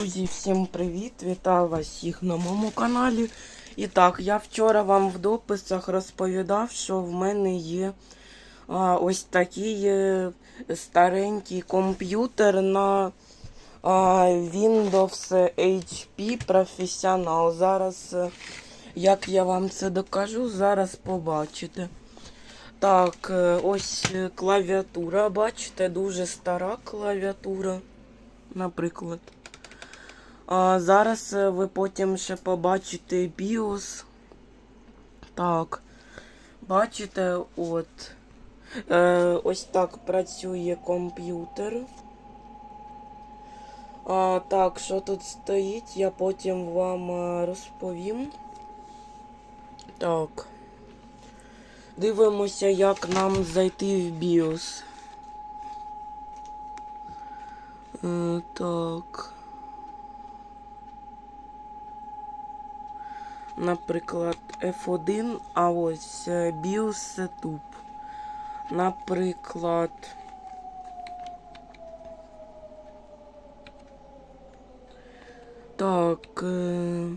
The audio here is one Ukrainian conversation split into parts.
Друзі, всім привіт! Вітаю вас всіх на моєму каналі. І так, я вчора вам в дописах розповідав, що в мене є а, ось такий е, старенький комп'ютер на а, Windows HP Professional. Зараз, е, як я вам це докажу, зараз побачите. Так, е, ось клавіатура, бачите, дуже стара клавіатура, наприклад. А зараз е, ви потім ще побачите BIOS. Так. Бачите, от. Е, ось так працює комп'ютер. А, так, що тут стоїть, я потім вам е, розповім. Так. Дивимося, як нам зайти в BIOS. Е, так. Наприклад, F1, а ось е, BIOS Setup. Наприклад. Так. Е...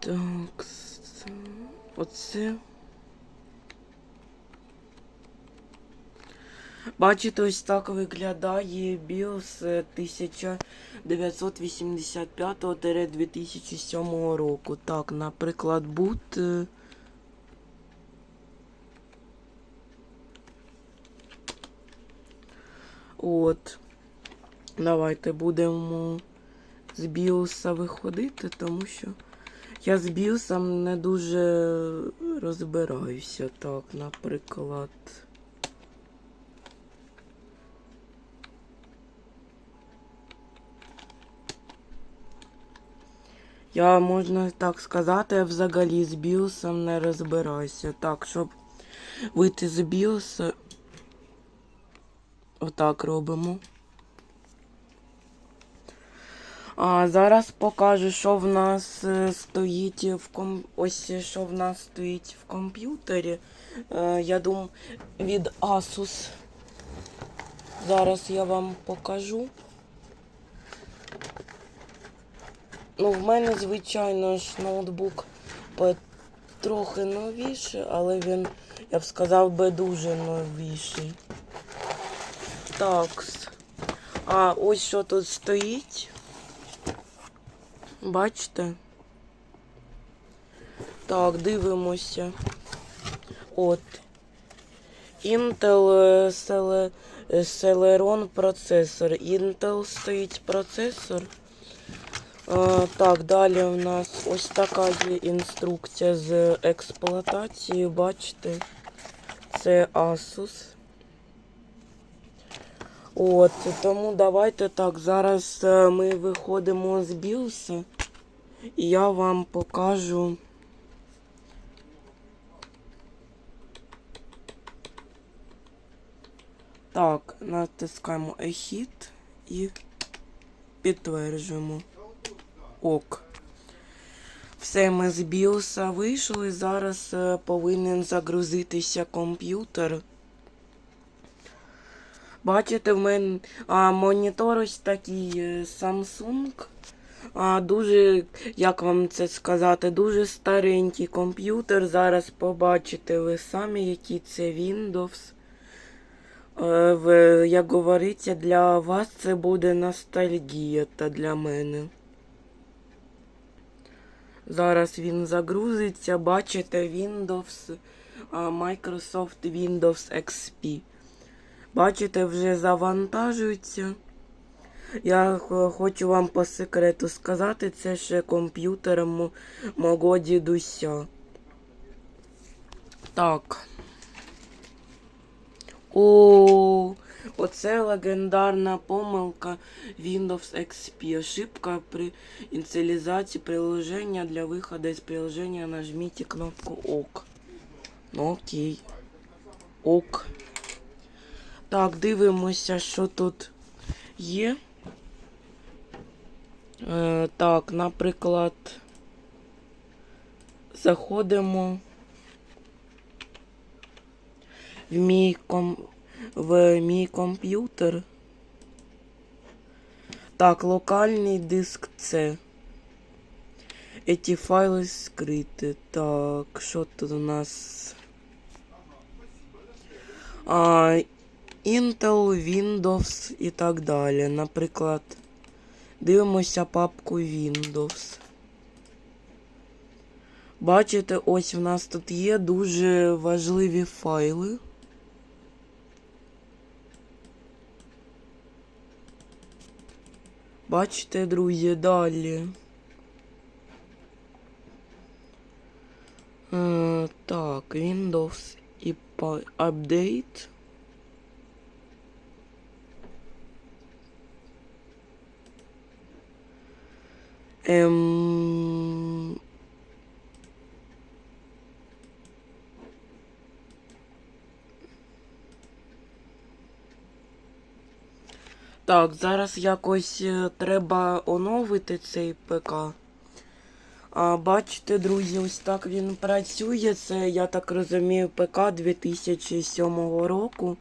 Так. Оце. Бачите, ось так виглядає BIOS 1985-2007 року. Так, наприклад, boot. е, От. Давайте будемо з біоса виходити, тому що я з біосом не дуже розбираюся. Так, наприклад. Я, можна так сказати, взагалі з біосом не розбираюся. Так, щоб вийти з біоса, отак робимо. А зараз покажу, що в нас е, стоїть в ком... Ось що в нас стоїть в комп'ютері. Е, Я думаю, від Asus. Зараз я вам покажу. Ну, в мене, звичайно ж, ноутбук трохи новіший, але він, я б сказав би, дуже новіший. Так. А ось що тут стоїть. Бачите? Так, дивимося. От. Intel е, е, Celeron процесор. Intel стоїть процесор. Е, Так, далі у нас ось така є інструкція з експлуатації, бачите, це Asus. От, тому давайте так, зараз е, ми виходимо з BIOS, і я вам покажу. Так, натискаємо Ехід і підтверджуємо. Ок. Все, ми з біоса вийшли. Зараз е, повинен загрузитися комп'ютер. Бачите, в мене а, монітор ось такий е, Samsung. А, дуже, як вам це сказати, дуже старенький комп'ютер. Зараз побачите ви самі, який це Windows. Е, як говориться, для вас це буде ностальгія та для мене. Зараз він загрузиться. Бачите Windows, Microsoft Windows XP. Бачите, вже завантажується. Я хочу вам по секрету сказати, це ще комп'ютером мо- мого дідуся. Так. О, оце легендарна помилка Windows XP. Ошибка при ініціалізації приложення для виходу із приложення нажміть кнопку ОК. Ну, окей. ОК. Так, дивимося, що тут є. Е, так, наприклад, заходимо в мій ком... в мій комп'ютер. Так, локальний диск С. Эти файли скриті. Так, що тут у нас? А, Intel, Windows і так далі. Наприклад, дивимося папку Windows. Бачите, ось в нас тут є дуже важливі файли. Бачите, друзі, далі. Е, так, Windows і Update. Ем... Так, зараз якось е, треба оновити цей ПК. А, бачите, друзі, ось так він працює. Це, я так розумію, ПК 2007 року.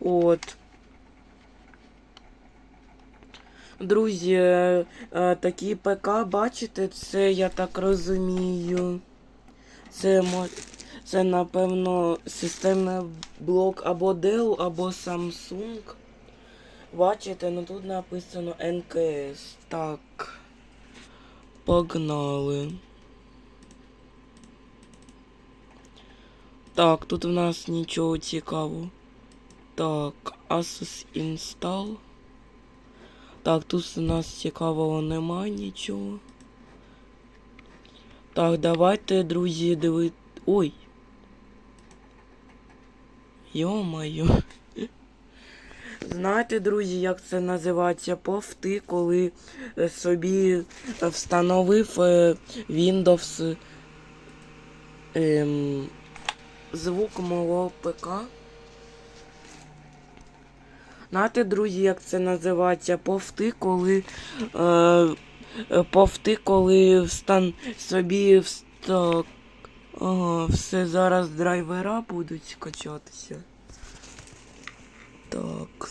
От. Друзі, е, е, такі ПК, бачите, це, я так розумію. Це, це напевно, системний блок або Dell, або Samsung. Бачите, ну тут написано НКС. Так. Погнали. Так, тут в нас нічого цікавого. Так, Asus Install. Так, тут у нас цікавого немає нічого. Так, давайте, друзі, диви... Ой. Йо-моє. Знаєте, друзі, як це називається повти, коли собі встановив Windows ем, звук мого ПК? Знаєте, друзі, як це називається повти, коли е, повти, коли встан собі вста... Ага, все зараз драйвера будуть скачатися. Так.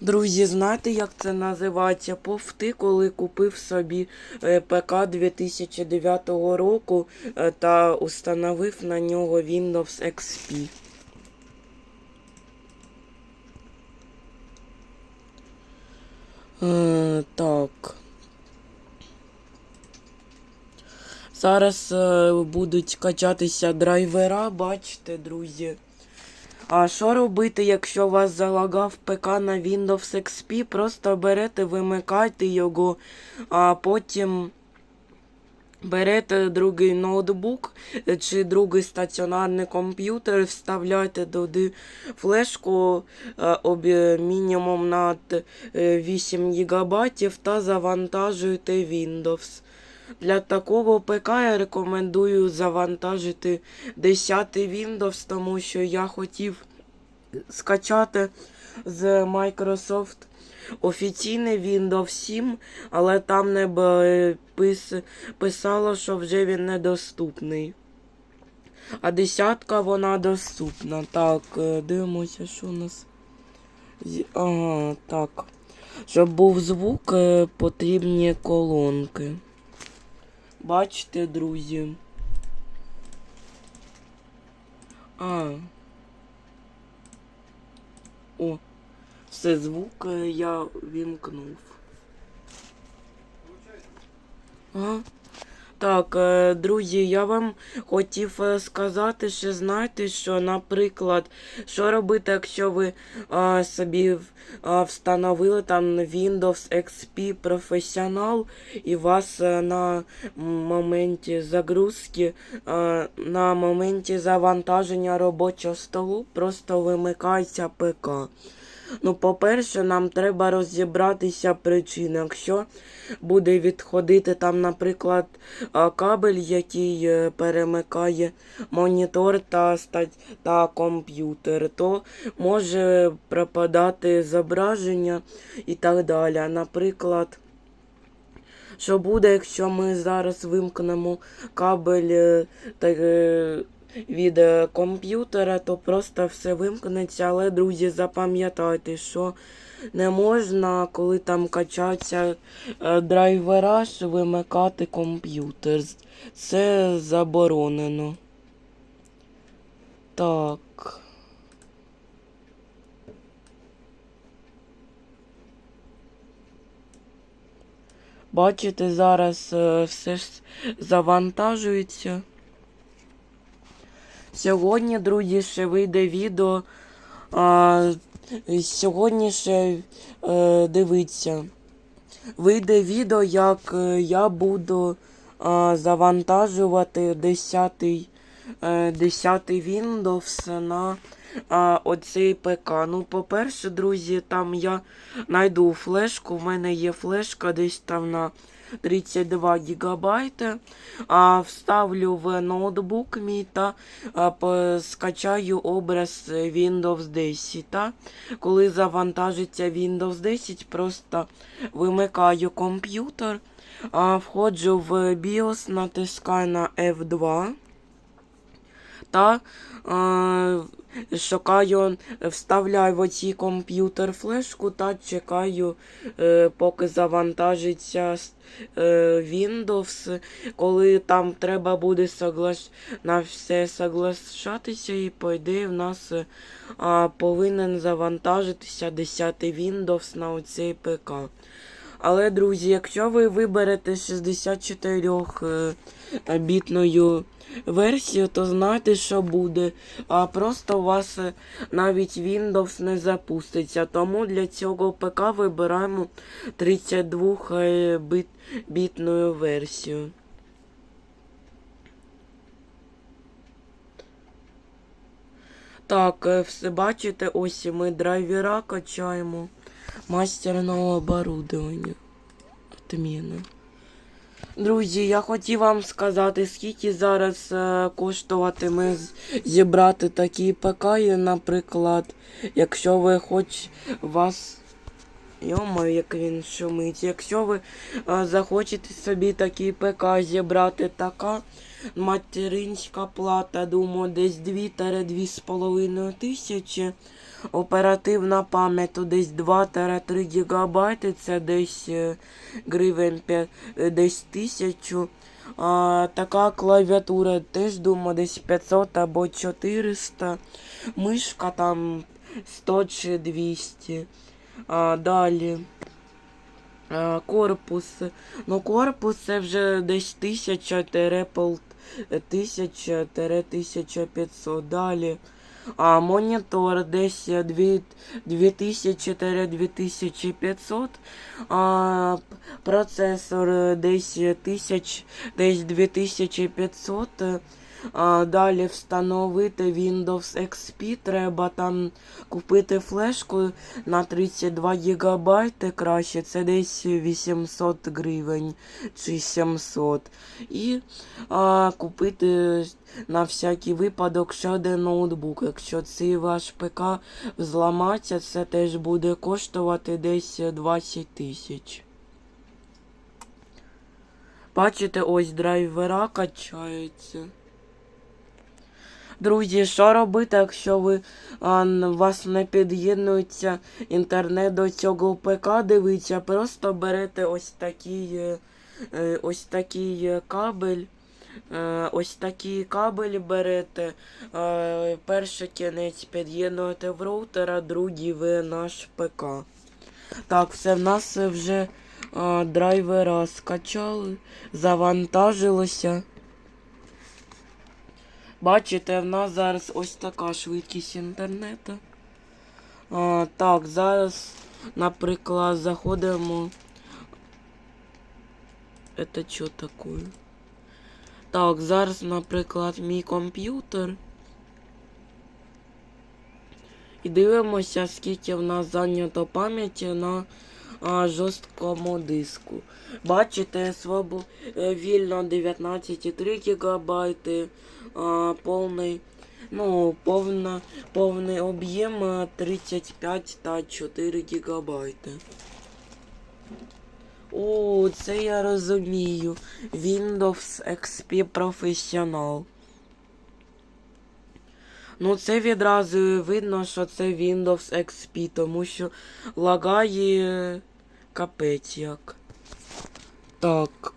Друзі, знаєте, як це називається? Повти, коли купив собі е, ПК 2009 року е, та установив на нього Windows XP. Е, так. Зараз е, будуть качатися драйвера, бачите, друзі. А що робити, якщо вас залагав ПК на Windows XP? Просто берете, вимикайте його, а потім берете другий ноутбук е, чи другий стаціонарний комп'ютер, вставляйте туди флешку е, обі- мінімум на е, 8 ГБ та завантажуйте Windows. Для такого ПК я рекомендую завантажити 10 Windows, тому що я хотів скачати з Microsoft офіційний Windows 7, але там не пис, писало, що вже він недоступний. А десятка вона доступна. Так, е, дивимося, що у нас. Ага, так. Щоб був звук, е, потрібні колонки. Бачите, друзі. А. О, все, звук е, я вімкнув. Ага. Так, е, друзі, я вам хотів е, сказати, що знаєте, що, наприклад, що робити, якщо ви а, собі а, встановили там Windows XP Professional і вас е, на моменті загрузки, е, на моменті завантаження робочого столу просто вимикається ПК. Ну, по-перше, нам треба розібратися причини. Якщо буде відходити там, наприклад, кабель, який е, перемикає монітор та, та комп'ютер, то може пропадати зображення і так далі. Наприклад, що буде, якщо ми зараз вимкнемо кабель е, та, е, від е, комп'ютера, то просто все вимкнеться. Але, друзі, запам'ятайте, що не можна, коли там качаться е, драйвера, вимикати комп'ютер. Це заборонено. Так. Бачите, зараз е, все ж завантажується. Сьогодні, друзі, ще вийде відео. А, сьогодні ще е, дивіться. Вийде відео, як е, я буду а, завантажувати 10 е, 10 Windows на а, оцей ПК. Ну, по-перше, друзі, там я знайду флешку. У мене є флешка десь там на 32 гігабайти. А, вставлю в ноутбук мій та скачаю образ Windows 10. Та? Коли завантажиться Windows 10, просто вимикаю комп'ютер, входжу в BIOS, натискаю на F2 та е, шукаю, вставляю в оці комп'ютер флешку та чекаю, е, поки завантажиться е, Windows, коли там треба буде соглаш... на все соглашатися, і по ідеї в нас е, повинен завантажитися 10 Windows на оцей ПК. Але, друзі, якщо ви виберете 64-бітною версію, то знайте, що буде. А просто у вас е, навіть Windows не запуститься. Тому для цього ПК вибираємо 32-бітною версію. Так, е, все бачите, ось ми драйвера качаємо. Мастерного оборудовання. Отміна. Друзі, я хотів вам сказати, скільки зараз е, коштуватиме зібрати такі ПК, наприклад, якщо ви хоч вас. Йомаю, як він шумить. Якщо ви е, захочете собі такий ПК зібрати, така материнська плата, думаю, десь 2-2,5 тисячі. Оперативна пам'ять то десь 2-3 гігабайти, це десь е, гривень 5, е, десь тисячу. А, така клавіатура теж думаю, десь 500 або 400. Мишка там 100 чи 200. А, далі. А, корпус. Ну, корпус це вже десь 1000-1500. Далі. А монітор десь 2000-2500. А, процесор десь 1000, десь 2500. Далі встановити Windows XP. Треба там купити флешку на 32 ГБ краще. Це десь 800 гривень чи 700. І а, купити на всякий випадок ще один ноутбук. Якщо цей ваш ПК зламаться, це теж буде коштувати десь 20 тисяч. Бачите, ось драйвера качаються. Друзі, що робити, якщо ви а, вас не під'єднується інтернет до цього ПК, дивіться, просто берете ось такий, е, е, ось такий е, кабель. Ось такий кабель берете. Перший кінець під'єднуєте в роутер, а другий в наш ПК. Так, все в нас вже драйвера скачали, завантажилося. Бачите, в нас зараз ось така швидкість інтернету. А, так, зараз, наприклад, заходимо. Это що таке? Так, зараз, наприклад, мій комп'ютер. І дивимося, скільки в нас зайнято пам'яті на а, жорсткому диску. Бачите, свобо... е, вільно 19,3 ГБ, а, повний, ну, повна, повний об'єм е, 35 та 4 ГБ. О, це я розумію. Windows XP Professional. Ну, це відразу видно, що це Windows XP, тому що лагає капець як. Так.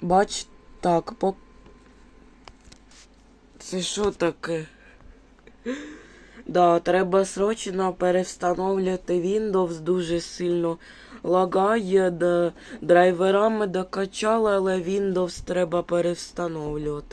Бач, так, по. Це що таке? Да, треба срочно перевстановлювати Windows дуже сильно лагає, де драйверами докачали, але Windows треба перевстановлювати.